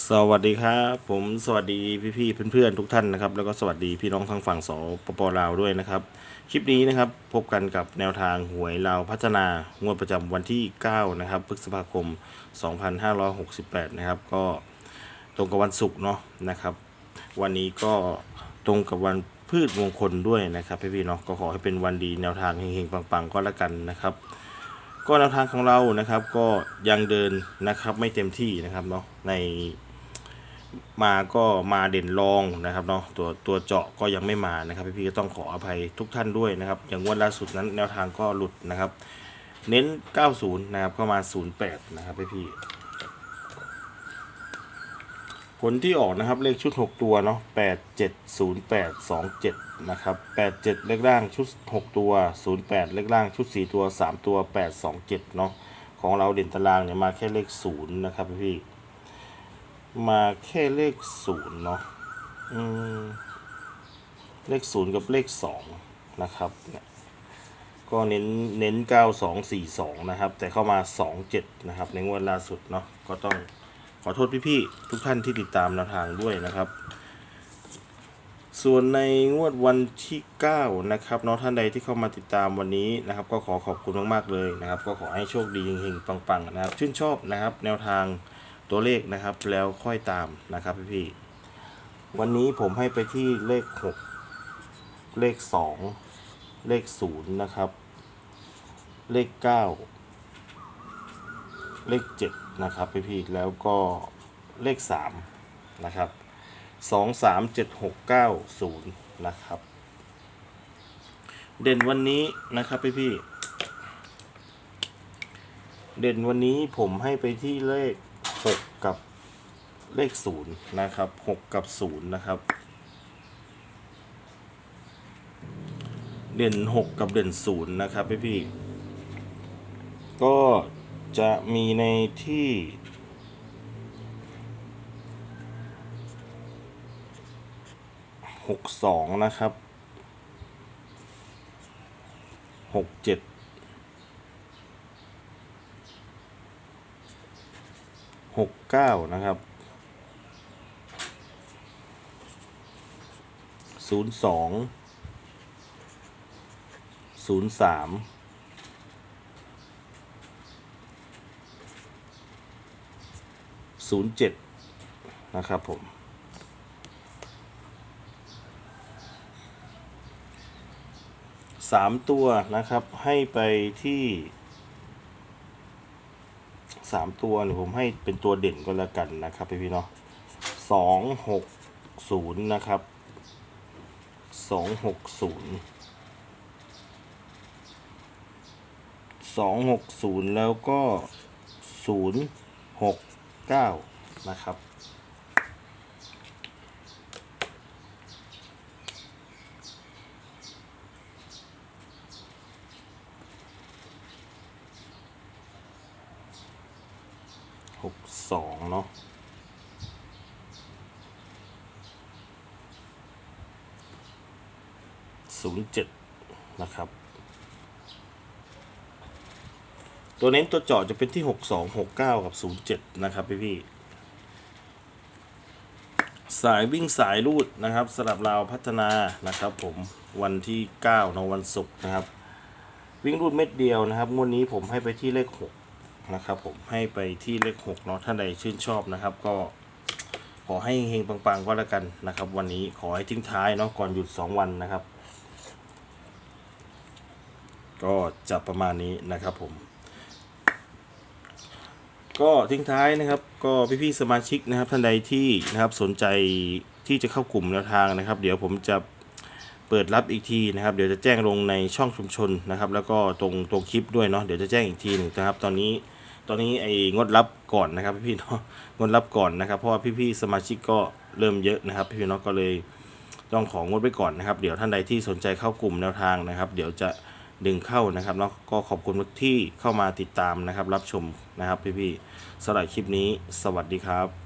สวัสดีครับผมสวัสดีพี่ๆเพื่อนๆทุกท่านนะครับ แล้วก็สวัสดีพี่น้องทางฝั่งสปปลาวด้วยนะครับ คลิปนี้นะครับพบกันกับแนวทางหวยลาวพัฒนางวดประจำวันที่ 9 นะครับพฤษภาคม 2568 นะครับ ก็ตรงกับวันศุกร์เนาะนะครับ วันนี้ก็ตรงกับวันพืชมงคลด้วยนะครับพี่ๆเนาะก็ขอให้เป็นวันดีแนวทางเฮงๆปังๆก็แล้วกันนะครับ ก็แนวทางของเรานะครับ ก็ยังเดินนะครับไม่เต็มที่นะครับเนาะในมาก็มาเด่นรองนะครับเนาะตัวตัวเจาะก็ยังไม่มานะครับพี่ๆก็ต้องขออภัยทุกท่านด้วยนะครับ อย่างวันล่าสุดนั้นแนวทางก็หลุดนะครับ เน้น 90 นะครับก็มา 08 นะครับพี่ๆ ผลที่ออกนะครับเลขชุด 6 ตัวเนาะ870827นะครับ87 เลขล่างชุด 6 ตัว 08 เลขล่างชุด 4 ตัว 3 ตัว 827เนาะของเราเด่นตารางเนี่ยมาแค่เลข 0 นะครับพี่ มาแค่เลข 0 เนาะเลข 0 กับเลข 2 นะครับเนี่ยก็เน้นเน้น 9242 นะครับ แต่เข้ามา 27 นะครับ ในงวดล่าสุดเนาะก็ต้อง ขอโทษพี่ๆทุกท่านที่ติดตามแนวทางด้วยนะครับ ส่วนในงวดวันที่ 9 นะครับเนาะท่านใดที่เข้ามาติดตามวันนี้นะครับ ก็ขอขอบคุณมากๆเลยนะครับ ก็ขอให้โชคดีเฮงๆปังๆนะครับ ชื่นชอบนะครับ แนวทางตัวเลขนะครับ แล้วค่อยตามนะครับพี่ๆวันนี้ผมให้ไปที่เลข 6 เลข 2 เลข 0 นะครับ เลข 9 เลข 7 นะครับพี่ๆแล้วก็เลข 3 นะครับสองสามเจ็ดหกเก้าศูนย์นะครับ เด่นวันนี้นะครับพี่พี่ๆเด่นวันนี้ผมให้ไปที่เลขหกกับเลขศูนย์นะครับหกกับศูนย์นะครับ เด่นหกกับเด่นศูนย์นะครับพี่พี่ๆก็ จะมีในที่ หกสองนะครับ หกเจ็ดหกเก้านะครับศูนย์สองศูนย์สาม ศูนย์เจ็ดนะครับผม สามตัวนะครับให้ไปที่สามตัวเนี่ยผมให้เป็นตัวเด่นก็แล้วกันนะครับพี่พี่เนาะสองหกศูนย์นะครับสองหกศูนย์สองหกศูนย์แล้วก็ศูนย์หก เก้านะครับ หกสองเนาะศูนย์เจ็ดนะครับ ตัวเน้นตัวเจาะจะเป็นที่หกสองหกเก้ากับศูนย์เจ็ดนะครับพี่พี่สายวิ่งสายรูดนะครับสลับราวพัฒนานะครับผมวันที่เก้าในวันศุกร์นะครับ วิ่งรูดเม็ดเดียวนะครับงวดนี้ผมให้ไปที่เลขหกนะครับผมให้ไปที่เลขหกเนาะท่านใดชื่นชอบนะครับ ก็ขอให้เฮงๆปังๆก็แล้วกันนะครับ วันนี้ขอให้ทิ้งท้ายเนาะก่อนหยุด 2 วันนะครับ ก็จะประมาณนี้นะครับผม ก็ทิ้งท้ายนะครับ ก็พี่ๆสมาชิกนะครับ ท่านใดที่นะครับสนใจที่จะเข้ากลุ่มแนวทางนะครับ เดี๋ยวผมจะเปิดรับอีกทีนะครับ เดี๋ยวจะแจ้งลงในช่องชุมชนนะครับ แล้วก็ตรงตรงคลิปด้วยเนาะเดี๋ยวจะแจ้งอีกทีหนึ่งนะครับ ตอนนี้ตอนนี้ไอ้งดรับก่อนนะครับ พี่ๆเนาะงดรับก่อนนะครับ เพราะว่าพี่ๆสมาชิกก็เริ่มเยอะนะครับ พี่ๆเนาะก็เลยต้องของดไว้ก่อนนะครับ เดี๋ยวท่านใดที่สนใจเข้ากลุ่มแนวทางนะครับ เดี๋ยวจะ ดึงเข้านะครับแล้วก็ขอบคุณที่เข้ามาติดตามนะครับ รับชมนะครับพี่ๆสำหรับคลิปนี้ สวัสดีครับ